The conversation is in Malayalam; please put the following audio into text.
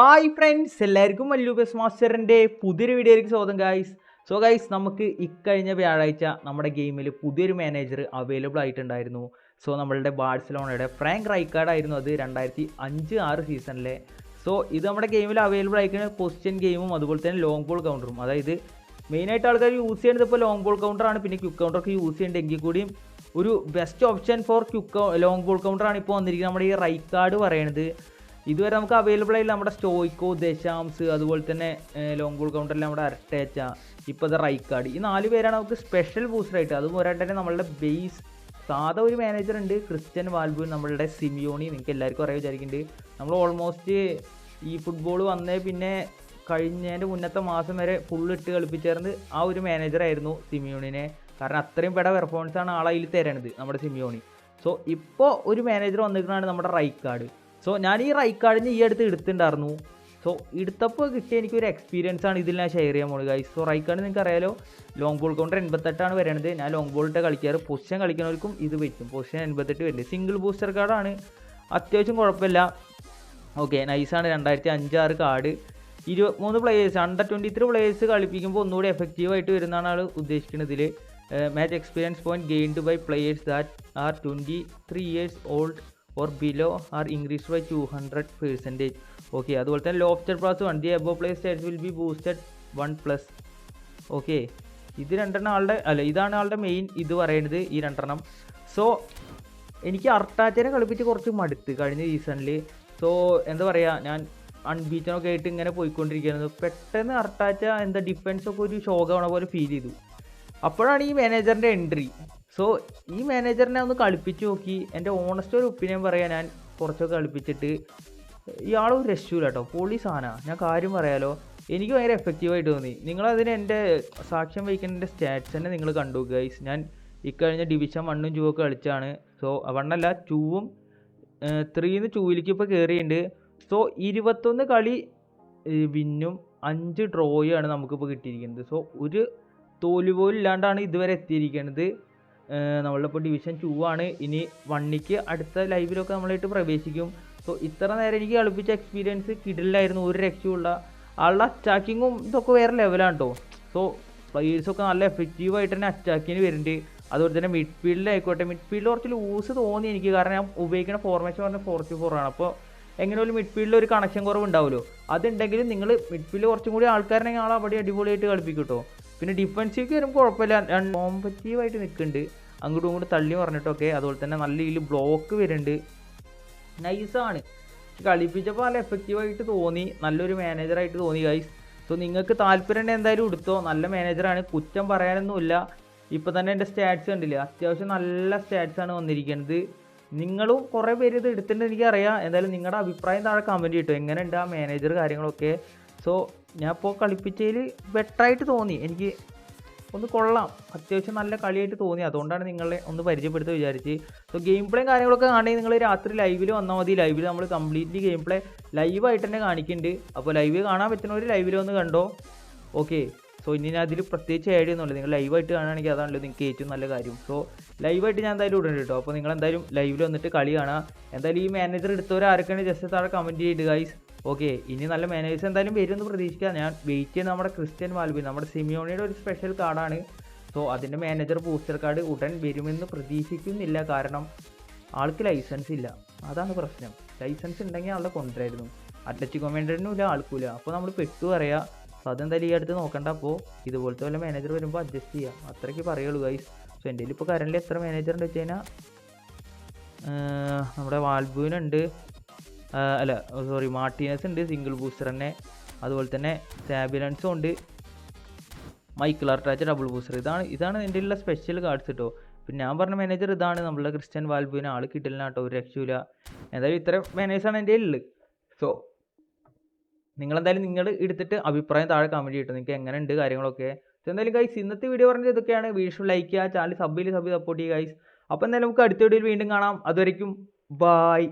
ഹായ് ഫ്രണ്ട്സ് എല്ലാവർക്കും മല്ലൂബസ് മാസ്റ്ററിന്റെ പുതിയൊരു വീഡിയോയിലേക്ക് സ്വാഗതം ഗായ്സ് സോ ഗൈസ് നമുക്ക് ഇക്കഴിഞ്ഞ വ്യാഴാഴ്ച നമ്മുടെ ഗെയിമിൽ പുതിയൊരു മാനേജർ അവൈലബിൾ ആയിട്ടുണ്ടായിരുന്നു. സോ നമ്മളുടെ ബാഴ്സലോണയുടെ ഫ്രാങ്ക് റൈക്കാർഡ് ആയിരുന്നു അത് രണ്ടായിരത്തി അഞ്ച് ആറ് സീസണിലെ സോ ഇത് നമ്മുടെ ഗെയിമിൽ അവൈലബിൾ ആയിരിക്കുന്ന പൊസിഷൻ ഗെയിമും അതുപോലെ തന്നെ ലോങ് ബോൾ കൗണ്ടറും അതായത് മെയിനായിട്ട് ആൾക്കാർ യൂസ് ചെയ്യുന്നത് ഇപ്പോൾ ലോങ് ബോൾ കൗണ്ടറാണ് പിന്നെ ക്യുക്ക് കൗണ്ടറൊക്കെ യൂസ് ചെയ്യേണ്ടെങ്കിൽ കൂടിയും ഒരു best option for quick long ball കൗണ്ടറാണ് ഇപ്പോൾ വന്നിരിക്കുന്നത്. നമ്മുടെ ഈ റൈക്കാർഡ് പറയണത്. ഇതുവരെ നമുക്ക് അവൈലബിൾ ആയില്ല. നമ്മുടെ സ്റ്റോയ്ക്കോ ദശാംസ് അതുപോലെ തന്നെ ലോങ് ബോൾ കൗണ്ടറിൽ നമ്മുടെ അരട്ടേച്ച ഇപ്പോൾ ഇത് റൈക്കാർഡ് ഈ നാല് പേരാണ് നമുക്ക് സ്പെഷ്യൽ ബൂസ്റ്റർ ആയിട്ട്. അതും തന്നെ നമ്മളുടെ ബേസ് സാധാ ഒരു മാനേജർ ഉണ്ട് ക്രിസ്ത്യൻ വാൽബു നമ്മളുടെ സിമിയോണി. നിങ്ങൾക്ക് എല്ലാവർക്കും അറിയാൻ വിചാരിക്കുന്നുണ്ട്. നമ്മൾ ഓൾമോസ്റ്റ് ഈ ഫുട്ബോൾ വന്നേ പിന്നെ കഴിഞ്ഞതിന്റെ മുന്നത്തെ മാസം വരെ ഫുൾ ഇട്ട് കളിപ്പിച്ചേർന്ന് ആ ഒരു മാനേജറായിരുന്നു സിമിയോണിനെ. കാരണം അത്രയും പെട പെർഫോമൻസ് ആണ് ആളതിൽ തരണത് നമ്മുടെ സിമിയോണി. സോ ഇപ്പോൾ ഒരു മാനേജർ വന്നിരിക്കുന്നതാണ് നമ്മുടെ റൈക്കാർഡ് സോ ഞാൻ ഈ റൈക്കാർഡിന് ഈ അടുത്ത് എടുത്തിട്ടുണ്ടായിരുന്നു. സോ എടുത്തപ്പോൾ കിട്ടിയ എനിക്കൊരു എക്സ്പീരിയൻസ് ആണ് ഇതിൽ ഞാൻ ഷെയർ ചെയ്യാൻ പോകുന്നത് ഗൈസ് സോ റൈക്കാർഡ് നിങ്ങൾക്ക് അറിയാലോ ലോങ് ബോൾ കൗണ്ടർ എൺപത്തെട്ടാണ് വരുന്നത് ഞാൻ ലോങ് ബോളിട്ട് കളിക്കാറ് പൊസിഷൻ കളിക്കുന്നവർക്കും ഇത് പറ്റും. പൊസിഷൻ എൺപത്തെട്ട് വരുന്നത് സിംഗിൾ ബൂസ്റ്റർ കാർഡാണ് അത്യാവശ്യം കുഴപ്പമില്ല. ഓക്കെ നൈസാണ് രണ്ടായിരത്തി അഞ്ചാറ് കാർഡ് ഇരുപത്തിമൂന്ന് players under twenty three players കളിപ്പിക്കുമ്പോൾ ഒന്നുകൂടി എഫക്റ്റീവായിട്ട് വരുന്നതാണ് ആൾ ഉദ്ദേശിക്കുന്നത് ഇതിൽ match experience point gained by players that are twenty three years old or below are increase by two hundred percentage okay അതുപോലെ തന്നെ lofter plus one the above play state will be boosted one plus okay ഇത് രണ്ടെണ്ണം ആളുടെ അല്ല ഇതാണ് ആളുടെ മെയിൻ ഇത് പറയുന്നത് ഈ രണ്ടെണ്ണം. സോ എനിക്ക് അർട്ടാച്ചനെ കളിപ്പിച്ച് കുറച്ച് മടുത്ത് കഴിഞ്ഞ സീസണിൽ സോ എന്താ പറയുക ഞാൻ അൺബീറ്റനൊക്കെ ആയിട്ട് ഇങ്ങനെ പോയിക്കൊണ്ടിരിക്കുന്നത് പെട്ടെന്ന് അർട്ടാച്ച എന്താ ഡിഫൻസൊക്കെ ഒരു ശോകമാണ പോലെ ഫീൽ ചെയ്തു. അപ്പോഴാണ് ഈ മാനേജറിന്റെ എൻട്രി സോ ഈ മാനേജറിനെ ഒന്ന് കളിപ്പിച്ച് നോക്കി. എന്റെ ഓണസ്റ്റ് ഒരു ഒപ്പീനിയൻ പറയാൻ ഞാൻ കുറച്ചൊക്കെ കളിപ്പിച്ചിട്ട് ഇയാളൊരു രക്ഷൂല കേട്ടോ പൊളി സാധന ഞാൻ കാര്യം പറയാലോ. എനിക്ക് ഭയങ്കര എഫക്റ്റീവായിട്ട് തോന്നി. നിങ്ങളതിന് എന്റെ സാക്ഷ്യം വഹിക്കുന്ന എന്റെ സ്റ്റാറ്റ്സ് തന്നെ നിങ്ങൾ കണ്ടു ഗൈസ് ഞാൻ ഇക്കഴിഞ്ഞ ഡിവിഷൻ വണ്ണും ടൂ ഒക്കെ കളിച്ചാണ്. സോ വണ്ണല്ല ടൂവും ത്രീന്ന് ടൂവിലേക്ക് ഇപ്പോൾ കയറിയിട്ടുണ്ട് സോ ഇരുപത്തൊന്ന് കളി വിന്നും അഞ്ച് ഡ്രോയാണ് നമുക്കിപ്പോൾ കിട്ടിയിരിക്കുന്നത്. സോ ഒരു പോലും ഇതുവരെ എത്തിയിരിക്കുന്നത് നമ്മളിപ്പോൾ ഡിവിഷൻ ടു ആണ്. ഇനി വണ്ണിക്ക് അടുത്ത ലൈവിലൊക്കെ നമ്മളായിട്ട് പ്രവേശിക്കും. സോ ഇത്ര നേരം എനിക്ക് കളിപ്പിച്ച എക്സ്പീരിയൻസ് കിടിലായിരുന്നു ഒരു രക്ഷയുള്ള ആളുടെ അറ്റാക്കിങ്ങും ഇതൊക്കെ വേറെ ലെവലാണ് കേട്ടോ സോ പ്ലെയേഴ്സൊക്കെ നല്ല എഫക്റ്റീവായിട്ട് തന്നെ അറ്റാക്കിന് വരുന്നുണ്ട്. അതുപോലെ തന്നെ മിഡ് ഫീൽഡിലായിക്കോട്ടെ മിഡ് ഫീൽഡ് കുറച്ച് ലൂസ് തോന്നി എനിക്ക്. കാരണം ഞാൻ ഉപയോഗിക്കുന്ന ഫോർമേഷൻ പറഞ്ഞാൽ ഫോർട്ടി ഫോർ ആണ്. അപ്പോൾ എങ്ങനെയാലും മിഡ് ഫീൽഡിൽ ഒരു കണക്ഷൻ കുറവ് ഉണ്ടാവുമല്ലോ അതുണ്ടെങ്കിലും നിങ്ങൾ മിഡ് ഫീൽഡിൽ കുറച്ചും കൂടി ആൾക്കാരനെ ആൾ അവിടെ അടിപൊളിയായിട്ട് കളിപ്പിക്കും കേട്ടോ പിന്നെ ഡിഫൻസീവ് വരുമ്പോൾ കുഴപ്പമില്ല. കോമ്പറ്റീവായിട്ട് നിൽക്കുന്നുണ്ട്. അങ്ങോട്ടും ഇങ്ങോട്ടും തള്ളി പറഞ്ഞിട്ടൊക്കെ അതുപോലെ തന്നെ നല്ല രീതിയിൽ ബ്ലോക്ക് വരുന്നുണ്ട്. നൈസാണ് കളിപ്പിച്ചപ്പോൾ നല്ല എഫക്റ്റീവായിട്ട് തോന്നി. നല്ലൊരു മാനേജറായിട്ട് തോന്നി ഗൈസ് സോ നിങ്ങൾക്ക് താല്പര്യം എന്തായാലും എടുത്തോ നല്ല മാനേജറാണ് കുറ്റം പറയാനൊന്നുമില്ല. ഇപ്പോൾ തന്നെ എന്റെ സ്റ്റാറ്റ്സ് കണ്ടില്ലേ? അത്യാവശ്യം നല്ല സ്റ്റാറ്റ്സാണ് വന്നിരിക്കുന്നത്. നിങ്ങളും കുറേ പേര് ഇത് എടുത്തിട്ടുണ്ട് എനിക്കറിയാം. എന്തായാലും നിങ്ങളുടെ അഭിപ്രായം താഴെ കമന്റ് കിട്ടും എങ്ങനെയുണ്ട് ആ മാനേജർ കാര്യങ്ങളൊക്കെ? സോ ഞാൻ ഇപ്പോൾ കളിപ്പിച്ചതിൽ ബെറ്ററായിട്ട് തോന്നി. എനിക്ക് ഒന്ന് കൊള്ളാം. അത്യാവശ്യം നല്ല കളിയായിട്ട് തോന്നി. അതുകൊണ്ടാണ് നിങ്ങളെ ഒന്ന് പരിചയപ്പെടുത്തുക വിചാരിച്ച്. സോ ഗെയിം പ്ലേയും കാര്യങ്ങളൊക്കെ കാണണമെങ്കിൽ നിങ്ങൾ രാത്രി ലൈവിൽ വന്നാൽ മതി. ലൈവിൽ നമ്മൾ കംപ്ലീറ്റ്ലി ഗെയിം പ്ലേ ലൈവായിട്ട് തന്നെ കാണിക്കുന്നുണ്ട്. അപ്പോൾ ലൈവ് കാണാൻ പറ്റുന്നവർ ലൈവിൽ ഒന്ന് കണ്ടോ? ഓക്കെ സോ ഇനി ഞാൻ അതിൽ പ്രത്യേകിച്ച് ആഡ് ചെയ്യുന്നുള്ളൂ നിങ്ങൾ ലൈവായിട്ട് കാണുകയാണെങ്കിൽ അതാണല്ലോ നിങ്ങൾക്ക് ഏറ്റവും നല്ല കാര്യം. സോ ലൈവായിട്ട് ഞാൻ എന്തായാലും ഇടുന്നുണ്ട് കേട്ടോ. അപ്പോൾ നിങ്ങൾ എന്തായാലും ലൈവിൽ വന്നിട്ട് കളി കാണാം എന്തായാലും ഈ മാനേജർ എടുത്തവർ ആരൊക്കെയാണ് ജസ്റ്റ് താഴെ കമന്റ് ചെയ്ത് ഗൈസ് ഓക്കെ ഇനി നല്ല മാനേജേഴ്സ് എന്തായാലും വരുമെന്ന് പ്രതീക്ഷിക്കാം. ഞാൻ വെയിറ്റ് ചെയ്യുന്ന നമ്മുടെ ക്രിസ്ത്യൻ വാൽബി നമ്മുടെ സിമിയോണിയുടെ ഒരു സ്പെഷ്യൽ കാർഡാണ് സോ അതിന്റെ മാനേജർ ബൂസ്റ്റർ കാർഡ് ഉടൻ വരുമെന്ന് പ്രതീക്ഷിക്കുന്നില്ല. കാരണം ആൾക്ക് ലൈസൻസ് ഇല്ല. അതാണ് പ്രശ്നം. ലൈസൻസ് ഉണ്ടെങ്കിൽ ആളുടെ കൊണ്ടുവരായിരുന്നു. അത്ലറ്റിക് വേണ്ടതിനും ഇല്ല ആൾക്കൂല അപ്പോൾ നമ്മൾ പെട്ടു പറയാം സോ അതെന്തായാലും ഈ അടുത്ത് നോക്കണ്ട. അപ്പോൾ ഇതുപോലത്തെ വല്ല മാനേജർ വരുമ്പോൾ അഡ്ജസ്റ്റ് ചെയ്യാം. അത്രയ്ക്ക് പറയുള്ളൂ ഗൈസ് സോ എന്റെ ഇപ്പോൾ കറന്റിൽ എത്ര മാനേജർ ഉണ്ട് വെച്ച് കഴിഞ്ഞാൽ നമ്മുടെ വാൽബുവിനുണ്ട് അല്ല സോറി മാർട്ടീനസ് ഉണ്ട് സിംഗിൾ ബൂസ്റ്റർ തന്നെ. അതുപോലെ തന്നെ സാബിലൻസും ഉണ്ട്. മൈക്കിൾ ആർട്ടാച്ച ഡബിൾ ബൂസ്റ്റർ ഇതാണ് ഇതാണ് എന്റെ ഉള്ള സ്പെഷ്യൽ കാർഡ്സ് കേട്ടോ പിന്നെ ഞാൻ പറഞ്ഞ മാനേജർ ഇതാണ്. നമ്മളെ ക്രിസ്ത്യൻ വാൽബുവിന് ആൾ കിട്ടില്ല കേട്ടോ ഒരു രക്ഷയില്ല എന്തായാലും ഇത്ര മാനേജേഴ്സാണ് എന്റെ ഉള്ളത് സോ നിങ്ങളെന്തായാലും നിങ്ങൾ എടുത്തിട്ട് അഭിപ്രായം താഴെ കമന്റ് ചെയ്തിട്ട് നിങ്ങൾക്ക് എങ്ങനെ ഉണ്ട് കാര്യങ്ങളൊക്കെ എന്തായാലും ഗൈസ് ഇന്നത്തെ വീഡിയോ പറഞ്ഞത് ഇതൊക്കെയാണ്. വീഡിയോ ലൈക്ക് ചെയ്യുക. ചാനൽ സബ് ചെയ്ത് സബ് സപ്പോർട്ട് ചെയ്യുക ഗൈസ് അപ്പോൾ എന്തായാലും നമുക്ക് അടുത്ത വീഡിയോയിൽ വീണ്ടും കാണാം. അതുവരയ്ക്കും ബായ്